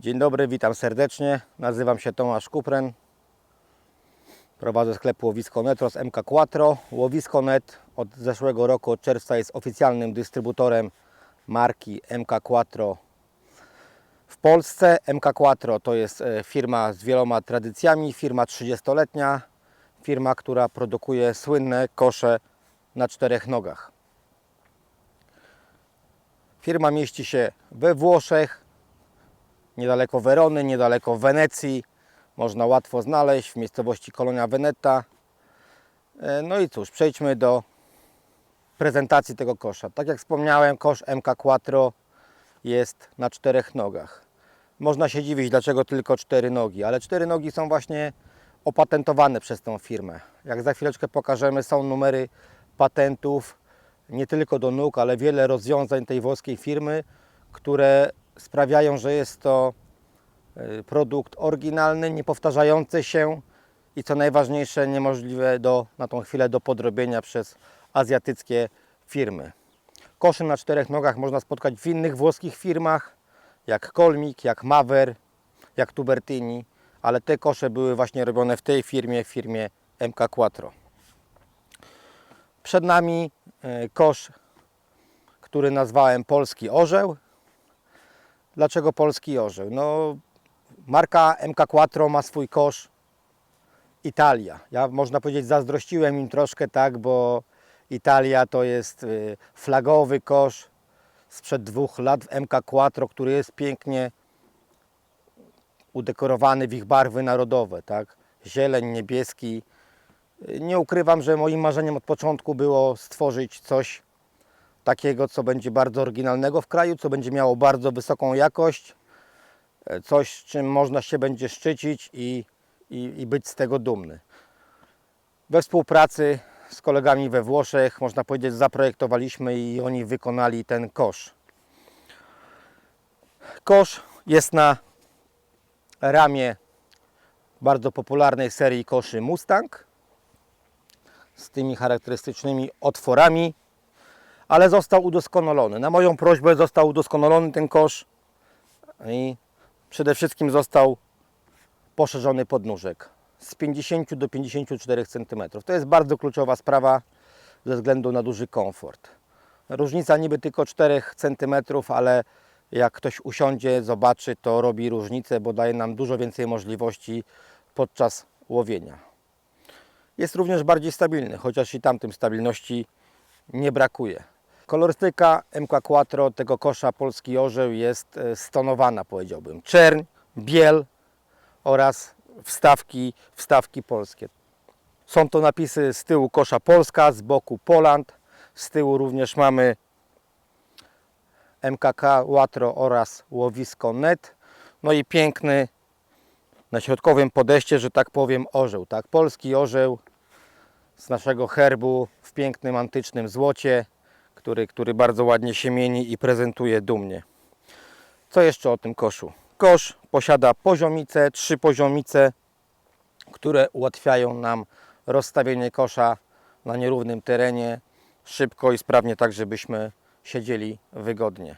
Dzień dobry, witam serdecznie. Nazywam się Tomasz Kupren. Prowadzę sklep Łowisko Netro z MK Quattro. Łowisko Net od zeszłego roku, od czerwca jest oficjalnym dystrybutorem marki MK Quattro w Polsce. MK Quattro to jest e, firma z wieloma tradycjami, firma 30-letnia, firma, która produkuje słynne kosze na czterech nogach. Firma mieści się we Włoszech, niedaleko Werony, niedaleko Wenecji. Można łatwo znaleźć w miejscowości Kolonia Veneta. E, No i cóż, przejdźmy do prezentacji tego kosza. Tak jak wspomniałem, kosz MK Quattro jest na czterech nogach. Można się dziwić, dlaczego tylko cztery nogi, ale cztery nogi są właśnie opatentowane przez tą firmę. Jak za chwileczkę pokażemy, są numery patentów nie tylko do nóg, ale wiele rozwiązań tej włoskiej firmy, które sprawiają, że jest to y, produkt oryginalny, niepowtarzający się i co najważniejsze, niemożliwe do, na tą chwilę do podrobienia przez azjatyckie firmy. Koszy na czterech nogach można spotkać w innych włoskich firmach, jak Kolmik, jak Maver, jak Tubertini, ale te kosze były właśnie robione w tej firmie, w firmie MK Quattro. Przed nami e, kosz, który nazwałem Polski Orzeł. Dlaczego Polski Orzeł? No, marka MK Quattro ma swój kosz Italia. Ja można powiedzieć zazdrościłem im troszkę, tak, bo Italia to jest y, flagowy kosz sprzed dwóch lat w MK Quattro, który jest pięknie udekorowany w ich barwy narodowe, tak? Zieleń, niebieski. Y, Nie ukrywam, że moim marzeniem od początku było stworzyć coś takiego, co będzie bardzo oryginalnego w kraju, co będzie miało bardzo wysoką jakość, e, coś, czym można się będzie szczycić i, i, i być z tego dumny. We współpracy z kolegami we Włoszech, można powiedzieć, zaprojektowaliśmy i oni wykonali ten kosz. Kosz jest na ramię bardzo popularnej serii koszy Mustang z tymi charakterystycznymi otworami, ale został udoskonalony. Na moją prośbę został udoskonalony ten kosz i przede wszystkim został poszerzony podnóżek z 50 do 54 cm. To jest bardzo kluczowa sprawa ze względu na duży komfort. Różnica niby tylko 4 cm, ale jak ktoś usiądzie, zobaczy, to robi różnicę, bo daje nam dużo więcej możliwości podczas łowienia. Jest również bardziej stabilny, chociaż i tamtym stabilności nie brakuje. Kolorystyka MK Quattro tego kosza Polski Orzeł jest e, stonowana, powiedziałbym. Czerń, biel oraz wstawki, wstawki polskie. Są to napisy z tyłu kosza Polska, z boku Poland. Z tyłu również mamy MKK Łatro oraz łowisko net. No i piękny na środkowym podejście, że tak powiem, orzeł. Tak? Polski orzeł z naszego herbu w pięknym antycznym złocie, który, który bardzo ładnie się mieni i prezentuje dumnie. Co jeszcze o tym koszu? Kosz posiada poziomice, trzy poziomice, które ułatwiają nam rozstawienie kosza na nierównym terenie szybko i sprawnie, tak żebyśmy siedzieli wygodnie.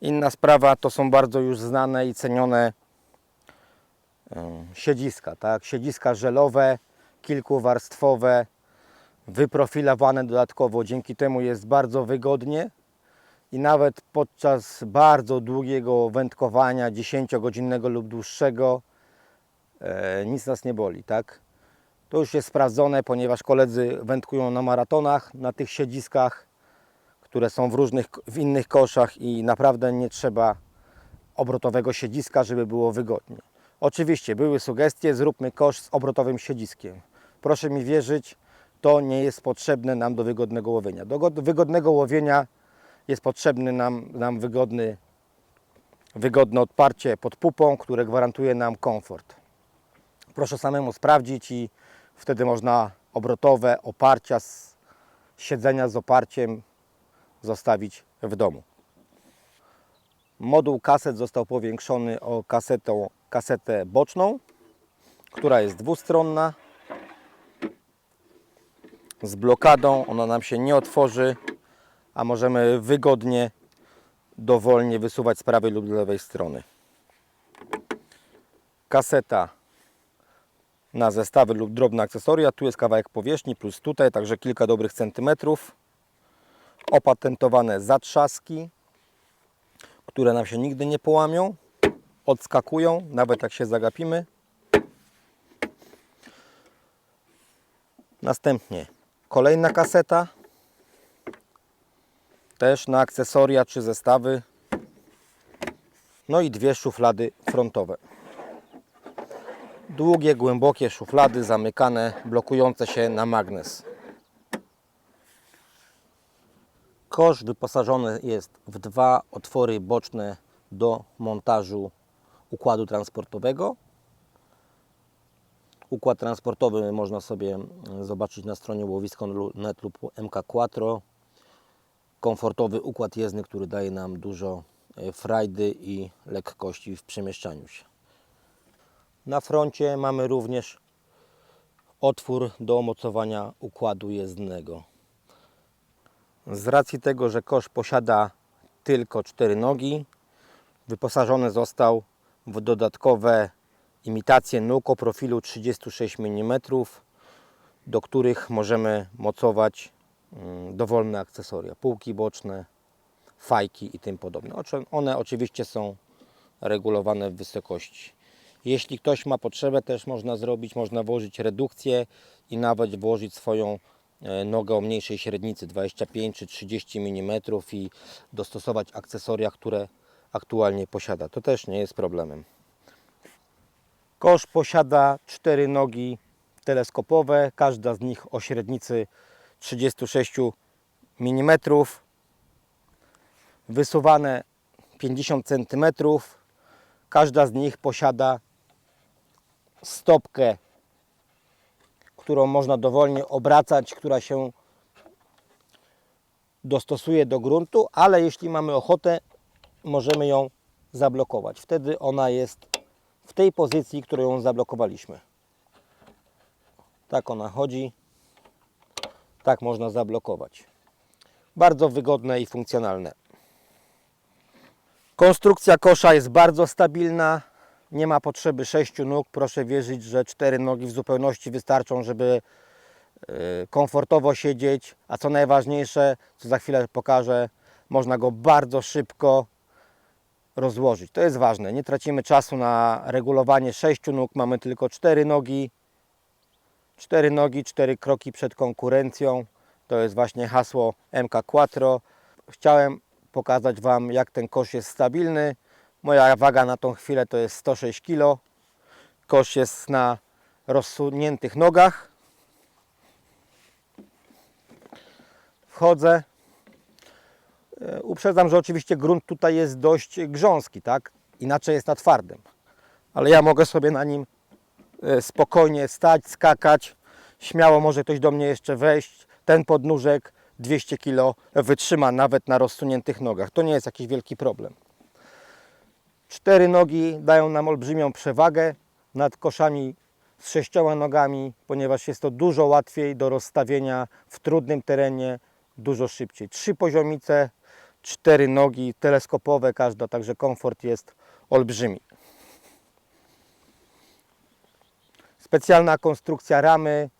Inna sprawa to są bardzo już znane i cenione siedziska, tak? Siedziska żelowe, kilkuwarstwowe, wyprofilowane dodatkowo. Dzięki temu jest bardzo wygodnie i nawet podczas bardzo długiego wędkowania, 10-godzinnego lub dłuższego, e, nic nas nie boli, tak? To już jest sprawdzone, ponieważ koledzy wędkują na maratonach, na tych siedziskach, które są w różnych, w innych koszach i naprawdę nie trzeba obrotowego siedziska, żeby było wygodnie. Oczywiście były sugestie, zróbmy kosz z obrotowym siedziskiem. Proszę mi wierzyć, to nie jest potrzebne nam do wygodnego łowienia. Do go- wygodnego łowienia jest potrzebny nam, nam wygodny, wygodne odparcie pod pupą, które gwarantuje nam komfort. Proszę samemu sprawdzić i wtedy można obrotowe oparcia z siedzenia z oparciem zostawić w domu. Moduł kaset został powiększony o kasetę boczną, która jest dwustronna z blokadą. Ona nam się nie otworzy, a możemy wygodnie, dowolnie wysuwać z prawej lub lewej strony. kaseta na zestawy lub drobne akcesoria. Tu jest kawałek powierzchni plus tutaj, także kilka dobrych centymetrów. Opatentowane zatrzaski, które nam się nigdy nie połamią. Odskakują, nawet jak się zagapimy. Następnie kolejna kaseta. Też na akcesoria czy zestawy. No i dwie szuflady frontowe. Długie, głębokie szuflady zamykane, blokujące się na magnes. Kosz wyposażony jest w dwa otwory boczne do montażu układu transportowego. Układ transportowy można sobie mm, zobaczyć na stronie łowisko.net lub MK Quattro. Komfortowy układ jezdny, który daje nam dużo e, frajdy i lekkości w przemieszczaniu się. Na froncie mamy również otwór do omocowania układu jezdnego. Z racji tego, że kosz posiada tylko cztery nogi, wyposażony został w dodatkowe imitacje nóg o profilu 36 mm, do których możemy mocować mm, dowolne akcesoria, półki boczne, fajki i tym podobne. One oczywiście są regulowane w wysokości. Jeśli ktoś ma potrzebę, też można zrobić, można włożyć redukcję i nawet włożyć swoją e, nogę o mniejszej średnicy 25 czy 30 mm i dostosować akcesoria, które aktualnie posiada. To też nie jest problemem. Kosz posiada cztery nogi teleskopowe, każda z nich o średnicy 36 mm, wysuwane 50 cm. Każda z nich posiada stopkę, którą można dowolnie obracać, która się dostosuje do gruntu, ale jeśli mamy ochotę, możemy ją zablokować. Wtedy ona jest w tej pozycji, którą zablokowaliśmy. Tak ona chodzi. Tak można zablokować. Bardzo wygodne i funkcjonalne. Konstrukcja kosza jest bardzo stabilna. Nie ma potrzeby sześciu nóg. Proszę wierzyć, że cztery nogi w zupełności wystarczą, żeby e, komfortowo siedzieć. A co najważniejsze, co za chwilę pokażę, można go bardzo szybko rozłożyć. To jest ważne. Nie tracimy czasu na regulowanie sześciu nóg. Mamy tylko cztery nogi. Cztery nogi, cztery kroki przed konkurencją. To jest właśnie hasło MK Quattro. Chciałem pokazać Wam, jak ten kosz jest stabilny. Moja waga na tą chwilę to jest 106 kg. Kosz jest na rozsuniętych nogach. Wchodzę. Uprzedzam, że oczywiście grunt tutaj jest dość grząski, tak? Inaczej jest na twardym. Ale ja mogę sobie na nim e, spokojnie stać, skakać. Śmiało może ktoś do mnie jeszcze wejść. Ten podnóżek 200 kg wytrzyma nawet na rozsuniętych nogach. To nie jest jakiś wielki problem. Cztery nogi dają nam olbrzymią przewagę nad koszami z sześcioma nogami, ponieważ jest to dużo łatwiej do rozstawienia w trudnym terenie, dużo szybciej. Trzy poziomice, cztery nogi teleskopowe każda, także komfort jest olbrzymi. Specjalna konstrukcja ramy,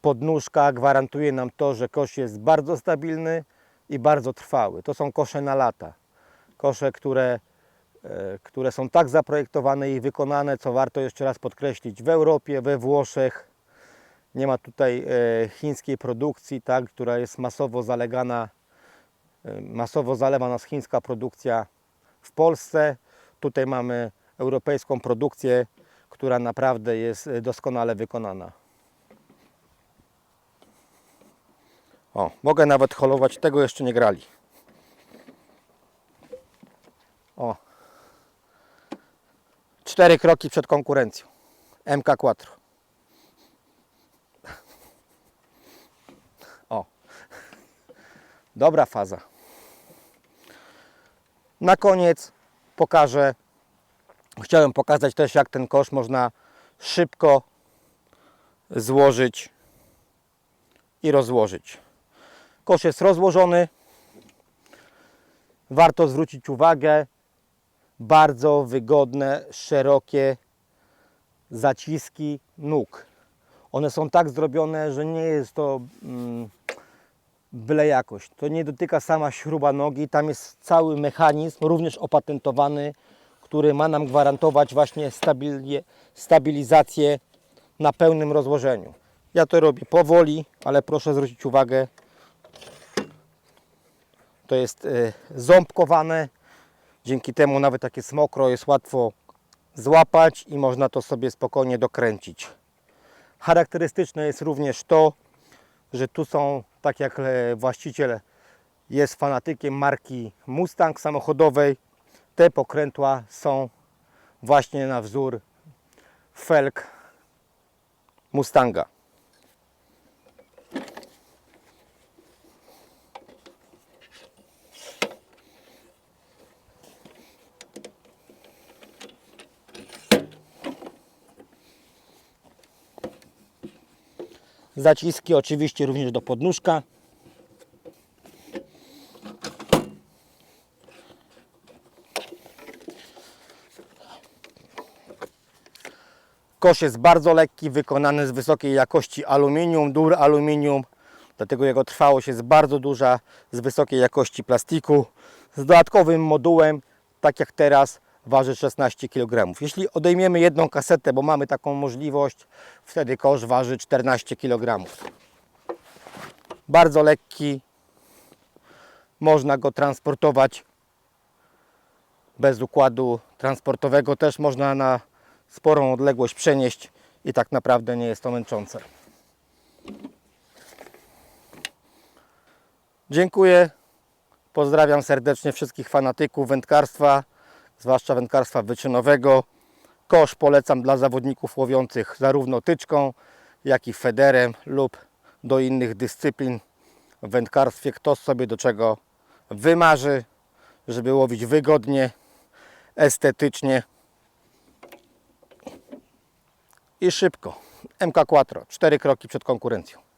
podnóżka gwarantuje nam to, że kosz jest bardzo stabilny i bardzo trwały. To są kosze na lata. Kosze, które, e, które są tak zaprojektowane i wykonane, co warto jeszcze raz podkreślić, w Europie, we Włoszech. Nie ma tutaj e, chińskiej produkcji, tak, która jest masowo zalegana, masowo zalewa nas chińska produkcja w Polsce. Tutaj mamy europejską produkcję, która naprawdę jest doskonale wykonana. O, mogę nawet holować, tego jeszcze nie grali. O. Cztery kroki przed konkurencją. MK Quattro. O. Dobra faza. Na koniec pokażę. Chciałem pokazać też, jak ten kosz można szybko złożyć i rozłożyć. Kosz jest rozłożony. Warto zwrócić uwagę, bardzo wygodne, szerokie zaciski nóg. One są tak zrobione, że nie jest to mm, byle jakość. To nie dotyka sama śruba nogi, tam jest cały mechanizm, również opatentowany, który ma nam gwarantować właśnie stabilizację na pełnym rozłożeniu. Ja to robię powoli, ale proszę zwrócić uwagę, to jest y, ząbkowane, dzięki temu nawet takie smokro jest łatwo złapać i można to sobie spokojnie dokręcić. Charakterystyczne jest również to, że tu są, tak jak e, właściciel jest fanatykiem marki Mustang samochodowej, te pokrętła są właśnie na wzór felg Mustanga. Zaciski oczywiście również do podnóżka. Kosz jest bardzo lekki, wykonany z wysokiej jakości aluminium, dur aluminium, dlatego jego trwałość jest bardzo duża, z wysokiej jakości plastiku, z dodatkowym modułem, tak jak teraz, waży 16 kg. Jeśli odejmiemy jedną kasetę, bo mamy taką możliwość, wtedy kosz waży 14 kg. Bardzo lekki, można go transportować bez układu transportowego, też można na sporą odległość przenieść i tak naprawdę nie jest to męczące. Dziękuję. Pozdrawiam serdecznie wszystkich fanatyków wędkarstwa, zwłaszcza wędkarstwa wyczynowego. Kosz polecam dla zawodników łowiących zarówno tyczką, jak i federem lub do innych dyscyplin w wędkarstwie. Kto sobie do czego wymarzy, żeby łowić wygodnie, estetycznie i szybko. MK4, cztery kroki przed konkurencją.